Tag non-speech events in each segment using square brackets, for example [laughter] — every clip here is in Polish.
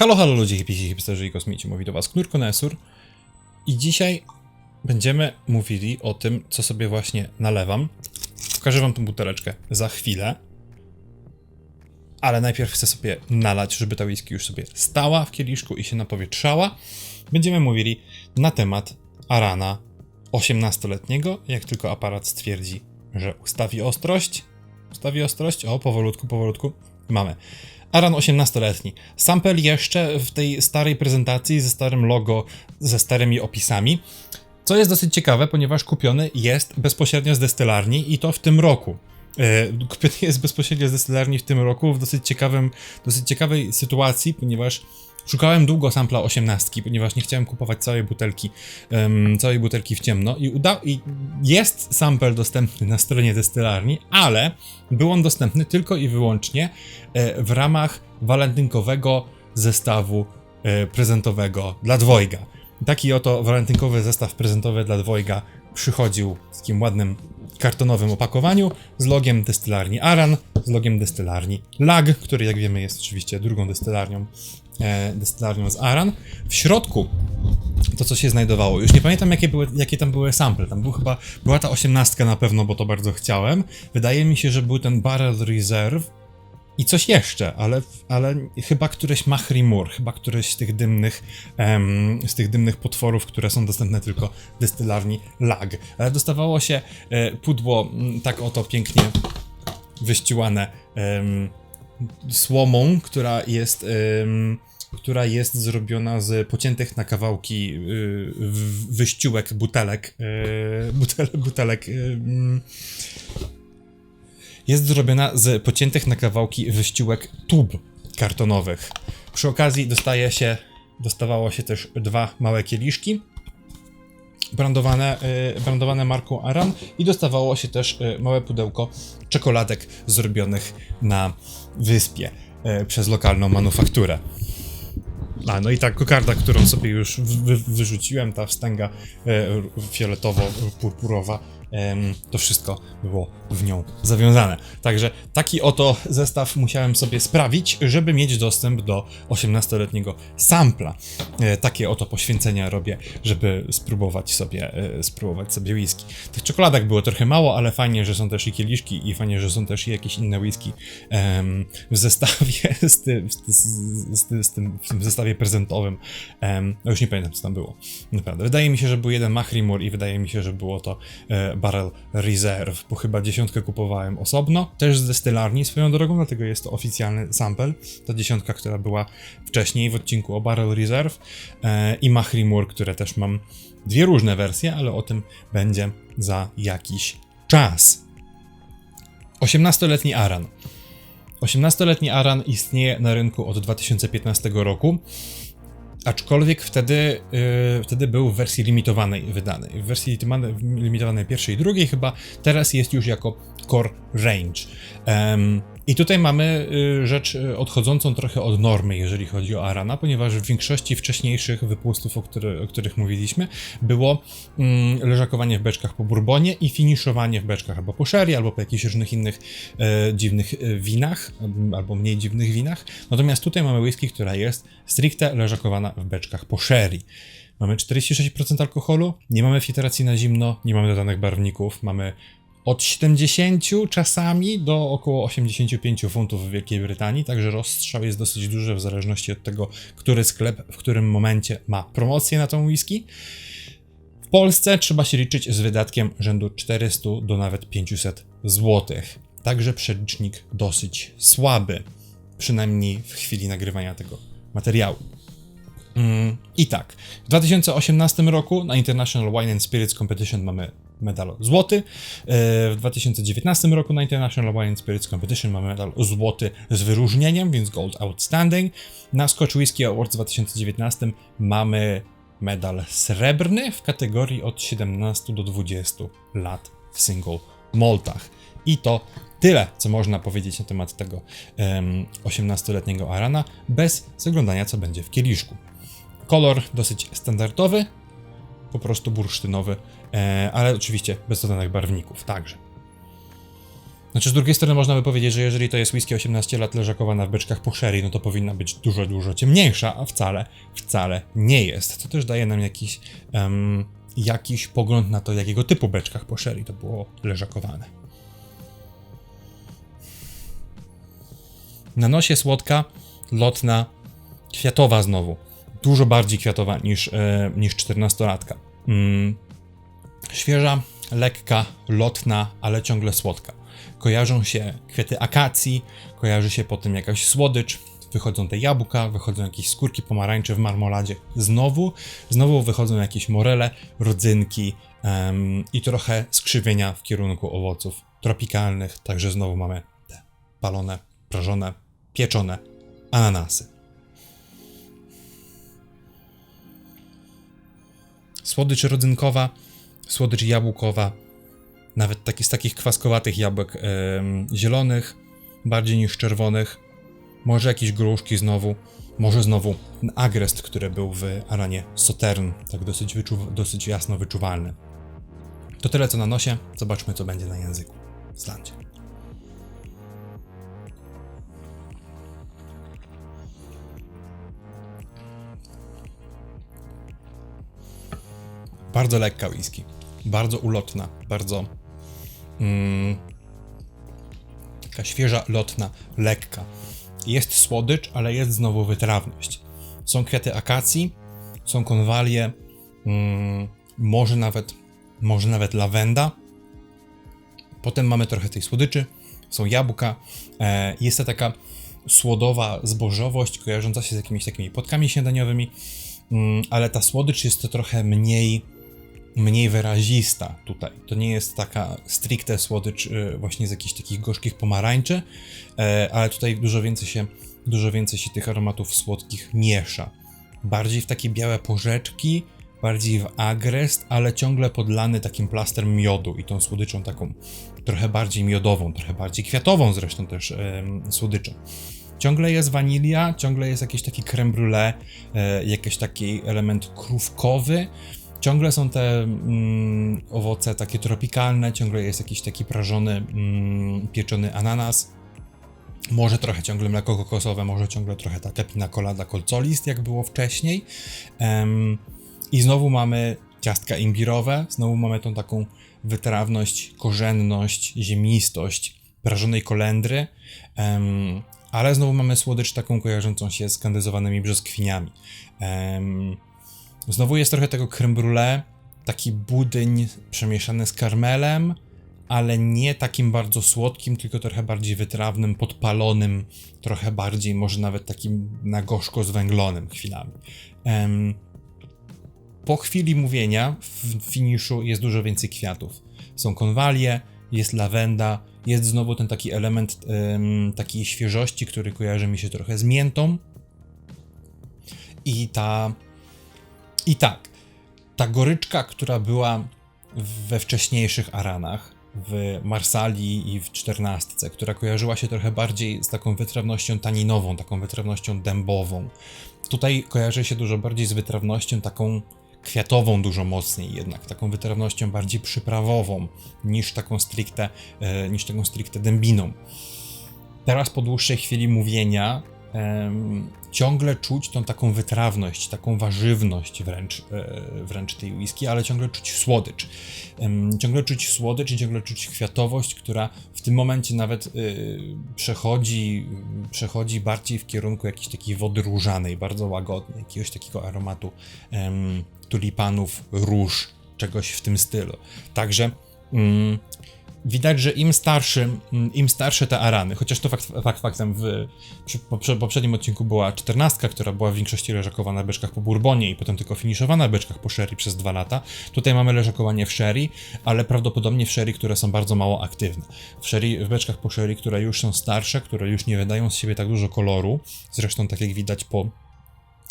Halo, halo ludzie, hipisi, hipsterzy i kosmici, mówi do was Knur Konesur i dzisiaj będziemy mówili o tym, co sobie właśnie nalewam. Pokażę wam tą buteleczkę za chwilę, ale najpierw chcę sobie nalać, żeby ta whisky już sobie stała w kieliszku i się napowietrzała. Będziemy mówili na temat Arana 18-letniego, jak tylko aparat stwierdzi, że ustawi ostrość. Ustawi ostrość, o, powolutku, powolutku. Mamy. Aran 18-letni. Sample jeszcze w tej starej prezentacji ze starym logo, ze starymi opisami. Co jest dosyć ciekawe, ponieważ kupiony jest bezpośrednio z destylarni i to w tym roku. E, Kupiony jest bezpośrednio z destylarni w tym roku w dosyć ciekawym, dosyć ciekawej sytuacji, ponieważ szukałem długo sampla 18, ponieważ nie chciałem kupować całej butelki, em, całej butelki w ciemno i, uda- i jest sample dostępny na stronie destylarni, ale był on dostępny tylko i wyłącznie e, w ramach walentynkowego zestawu e, prezentowego dla dwojga. Taki oto walentynkowy zestaw prezentowy dla dwojga przychodził w takim ładnym kartonowym opakowaniu z logiem destylarni Aran, z logiem destylarni Lag, który jak wiemy jest oczywiście drugą destylarnią, e, destylarnią z Aran. W środku to, co się znajdowało. Już nie pamiętam, jakie, były, jakie tam były sample. Tam był chyba, była ta osiemnastka na pewno, bo to bardzo chciałem. Wydaje mi się, że był ten Barrel Reserve i coś jeszcze, ale, ale chyba któryś Mahrimur, chyba któryś z tych dymnych, em, z tych dymnych potworów, które są dostępne tylko w destylarni Lag. Ale dostawało się e, pudło m, tak oto pięknie wyściłane em, słomą, która jest, em, która jest zrobiona z pociętych na kawałki y, w- wyściółek butelek, y, butel, [laughs] butelek ym, jest zrobiona z pociętych na kawałki wyściółek tub kartonowych. Przy okazji dostaje się, dostawało się też dwa małe kieliszki brandowane, y, brandowane marką Aran i dostawało się też y, małe pudełko czekoladek zrobionych na wyspie y, przez lokalną manufakturę. A, no i ta kokarda, którą sobie już wy, wyrzuciłem, ta wstęga e, fioletowo-purpurowa, em, to wszystko było w nią zawiązane. Także taki oto zestaw musiałem sobie sprawić, żeby mieć dostęp do 18-letniego sampla. E, takie oto poświęcenia robię, żeby spróbować sobie, e, spróbować sobie whisky. Tych czekoladek było trochę mało, ale fajnie, że są też i kieliszki i fajnie, że są też i jakieś inne whisky em, w zestawie [laughs] z, z, z, z, z, tym tym zestawie prezentowym. Em, no już nie pamiętam, co tam było. Naprawdę. Wydaje mi się, że był jeden Mahrimur i wydaje mi się, że było to e, Barrel Reserve, bo chyba dziesiątkę kupowałem osobno, też z destylarni swoją drogą, dlatego jest to oficjalny sample. Ta dziesiątka, która była wcześniej w odcinku o Barrel Reserve e, i Mahrimur, które też mam dwie różne wersje, ale o tym będzie za jakiś czas. 18-letni Aran. 18-letni Aran istnieje na rynku od 2015 roku, aczkolwiek wtedy, yy, wtedy był w wersji limitowanej wydany. W wersji limitowanej pierwszej i drugiej chyba, teraz jest już jako Core Range. Em, I tutaj mamy y, rzecz y, odchodzącą trochę od normy, jeżeli chodzi o Arana, ponieważ w większości wcześniejszych wypustów, o, który, o których mówiliśmy, było mm, leżakowanie w beczkach po bourbonie i finiszowanie w beczkach albo po sherry, albo po jakichś różnych innych e, dziwnych e, winach, albo mniej dziwnych winach. Natomiast tutaj mamy whisky, która jest stricte leżakowana w beczkach po sherry. Mamy 46% alkoholu, nie mamy filtracji na zimno, nie mamy dodanych barwników, mamy od 70 czasami do około 85 funtów w Wielkiej Brytanii, także rozstrzał jest dosyć duży w zależności od tego, który sklep w którym momencie ma promocję na tą whisky. W Polsce trzeba się liczyć z wydatkiem rzędu 400 do nawet 500 zł. Także przelicznik dosyć słaby, przynajmniej w chwili nagrywania tego materiału. Mm, I tak, w 2018 roku na International Wine and Spirits Competition mamy medal złoty. E, W 2019 roku na International Wine Spirits Competition mamy medal złoty z wyróżnieniem, więc Gold Outstanding. Na Scotch Whisky Awards w 2019 mamy medal srebrny w kategorii od 17 do 20 lat w single maltach. I to tyle, co można powiedzieć na temat tego em, 18-letniego Arana, bez zaglądania, co będzie w kieliszku. Kolor dosyć standardowy, po prostu bursztynowy, e, ale oczywiście bez dodanych barwników także. Znaczy, z drugiej strony można by powiedzieć, że jeżeli to jest whisky 18 lat leżakowana w beczkach po sherry, no to powinna być dużo, dużo ciemniejsza, a wcale, wcale nie jest. To też daje nam jakiś, em, jakiś pogląd na to, jakiego typu beczkach po sherry to było leżakowane. Na nosie słodka, lotna, kwiatowa znowu. Dużo bardziej kwiatowa niż, e, niż 14-latka. Mm. Świeża, lekka, lotna, ale ciągle słodka. Kojarzą się kwiaty akacji, kojarzy się potem jakaś słodycz, wychodzą te jabłka, wychodzą jakieś skórki pomarańczy w marmoladzie. Znowu, znowu wychodzą jakieś morele, rodzynki em, i trochę skrzywienia w kierunku owoców tropikalnych. Także znowu mamy te palone, prażone, pieczone ananasy. Słodycz rodzynkowa, słodycz jabłkowa, nawet taki, z takich kwaskowatych jabłek em, zielonych, bardziej niż czerwonych. Może jakieś gruszki znowu, może znowu agrest, który był w aranie Sotern, tak dosyć, wyczu- dosyć jasno wyczuwalny. To tyle co na nosie, zobaczmy co będzie na języku. Zlandzie. Bardzo lekka whisky, bardzo ulotna, bardzo mm, taka świeża, lotna, lekka. Jest słodycz, ale jest znowu wytrawność. Są kwiaty akacji, są konwalie, mm, może nawet, może nawet lawenda. Potem mamy trochę tej słodyczy, są jabłka, e, jest to taka słodowa zbożowość kojarząca się z jakimiś takimi płotkami śniadaniowymi, mm, ale ta słodycz jest to trochę mniej mniej wyrazista tutaj. To nie jest taka stricte słodycz y, właśnie z jakichś takich gorzkich pomarańczy, e, ale tutaj dużo więcej się, dużo więcej się tych aromatów słodkich miesza. Bardziej w takie białe porzeczki, bardziej w agrest, ale ciągle podlany takim plastrem miodu i tą słodyczą taką trochę bardziej miodową, trochę bardziej kwiatową zresztą też em, słodyczą. Ciągle jest wanilia, ciągle jest jakiś taki creme brulee, e, jakiś taki element krówkowy, Ciągle są te mm, owoce takie tropikalne, ciągle jest jakiś taki prażony, mm, pieczony ananas. Może trochę ciągle mleko kokosowe, może ciągle trochę taka pina colada kolcolist, jak było wcześniej. Em, I znowu mamy ciastka imbirowe, znowu mamy tą taką wytrawność, korzenność, ziemistość prażonej kolendry, em, ale znowu mamy słodycz taką kojarzącą się z kandyzowanymi brzoskwiniami. Em, Znowu jest trochę tego creme brulee, taki budyń przemieszany z karmelem, ale nie takim bardzo słodkim, tylko trochę bardziej wytrawnym, podpalonym, trochę bardziej może nawet takim na gorzko zwęglonym chwilami. Em, po chwili mówienia w finiszu jest dużo więcej kwiatów. Są konwalie, jest lawenda, jest znowu ten taki element em, takiej świeżości, który kojarzy mi się trochę z miętą. I ta i tak, ta goryczka, która była we wcześniejszych aranach, w Marsalii i w czternastce, która kojarzyła się trochę bardziej z taką wytrawnością taninową, taką wytrawnością dębową. Tutaj kojarzy się dużo bardziej z wytrawnością taką kwiatową dużo mocniej jednak, taką wytrawnością bardziej przyprawową niż taką stricte, e, niż taką stricte dębiną. Teraz po dłuższej chwili mówienia ciągle czuć tą taką wytrawność, taką warzywność wręcz, e, wręcz tej whisky, ale ciągle czuć słodycz. Ciągle czuć słodycz i ciągle czuć kwiatowość, która w tym momencie nawet e, przechodzi, przechodzi bardziej w kierunku jakiejś takiej wody różanej, bardzo łagodnej, jakiegoś takiego aromatu tulipanów, róż, czegoś w tym stylu. Także mm, widać, że im starszy, mm, im starsze te arany, chociaż to fakt, fakt faktem w przy, poprze- poprzednim odcinku była czternastka, która była w większości leżakowana na beczkach po bourbonie i potem tylko finiszowana na beczkach po sherry przez dwa lata. Tutaj mamy leżakowanie w sherry, ale prawdopodobnie w sherry, które są bardzo mało aktywne. W, sherry, w beczkach po sherry, które już są starsze, które już nie wydają z siebie tak dużo koloru, zresztą tak jak widać po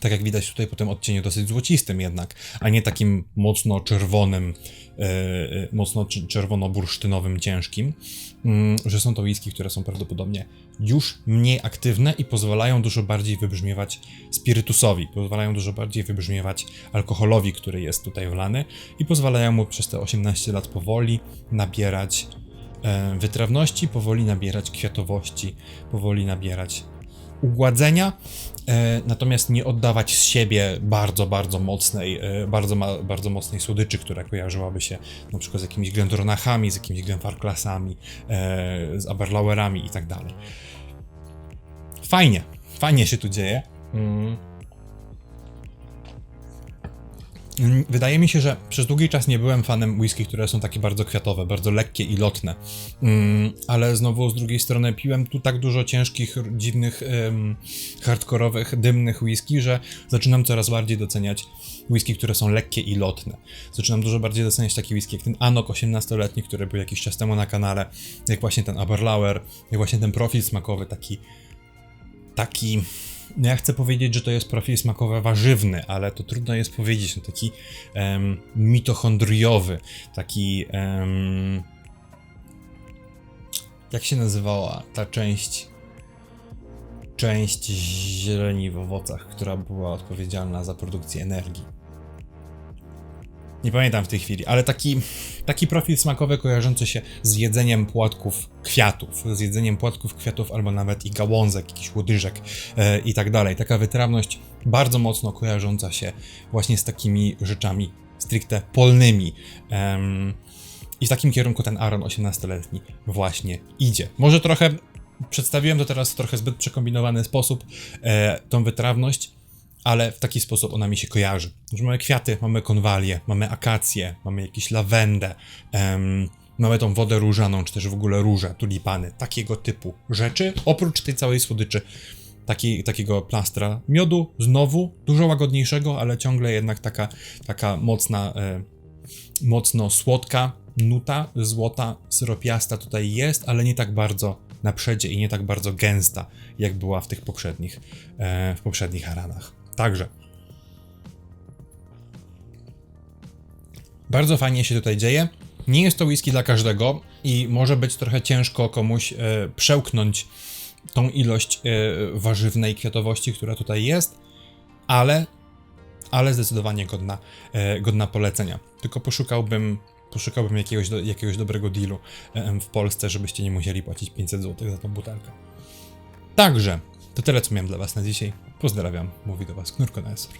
tak jak widać tutaj po tym odcieniu dosyć złocistym jednak, a nie takim mocno czerwonym, e, mocno cz- czerwono-bursztynowym, ciężkim, mm, że są to whisky, które są prawdopodobnie już mniej aktywne i pozwalają dużo bardziej wybrzmiewać spirytusowi, pozwalają dużo bardziej wybrzmiewać alkoholowi, który jest tutaj wlany i pozwalają mu przez te 18 lat powoli nabierać e, wytrawności, powoli nabierać kwiatowości, powoli nabierać ugładzenia, e, natomiast nie oddawać z siebie bardzo, bardzo mocnej, e, bardzo, bardzo mocnej słodyczy, która kojarzyłaby się na przykład z jakimiś Glendronachami, z jakimiś Glenfarclasami, e, z Aberlourami i tak dalej. Fajnie, fajnie się tu dzieje. Mm. Wydaje mi się, że przez długi czas nie byłem fanem whisky, które są takie bardzo kwiatowe, bardzo lekkie i lotne. Mm, ale znowu z drugiej strony piłem tu tak dużo ciężkich, dziwnych, em, hardkorowych, dymnych whisky, że zaczynam coraz bardziej doceniać whisky, które są lekkie i lotne. Zaczynam dużo bardziej doceniać takie whisky jak ten Anok 18-letni, który był jakiś czas temu na kanale, jak właśnie ten Aberlour, jak właśnie ten profil smakowy, taki taki. No Ja chcę powiedzieć, że to jest profil smakowy warzywny, ale to trudno jest powiedzieć. No taki em, mitochondriowy, taki. em, jak się nazywała ta część? Część zieleni w owocach, która była odpowiedzialna za produkcję energii. Nie pamiętam w tej chwili, ale taki, taki profil smakowy kojarzący się z jedzeniem płatków kwiatów, z jedzeniem płatków kwiatów albo nawet i gałązek, jakichś łodyżek e, i tak dalej. Taka wytrawność bardzo mocno kojarząca się właśnie z takimi rzeczami stricte polnymi. Em, I w takim kierunku ten Aaron 18-letni właśnie idzie. Może trochę przedstawiłem to teraz w trochę zbyt przekombinowany sposób, e, tą wytrawność, ale w taki sposób ona mi się kojarzy. Że mamy kwiaty, mamy konwalie, mamy akacje, mamy jakieś lawendę, em, mamy tą wodę różaną, czy też w ogóle róże, tulipany, takiego typu rzeczy, oprócz tej całej słodyczy, taki, takiego plastra miodu, znowu dużo łagodniejszego, ale ciągle jednak taka, taka mocna, e, mocno słodka nuta, złota, syropiasta tutaj jest, ale nie tak bardzo na przedzie i nie tak bardzo gęsta, jak była w tych poprzednich, e, w poprzednich aranach. Także. Bardzo fajnie się tutaj dzieje. Nie jest to whisky dla każdego i może być trochę ciężko komuś e, przełknąć tą ilość e, warzywnej kwiatowości, która tutaj jest, ale, ale zdecydowanie godna, e, godna polecenia. Tylko poszukałbym, poszukałbym jakiegoś, do, jakiegoś dobrego dealu w Polsce, żebyście nie musieli płacić 500 zł za tą butelkę. Także, to tyle, co miałem dla Was na dzisiaj. Pozdrawiam, mówi do Was Knurkonesor.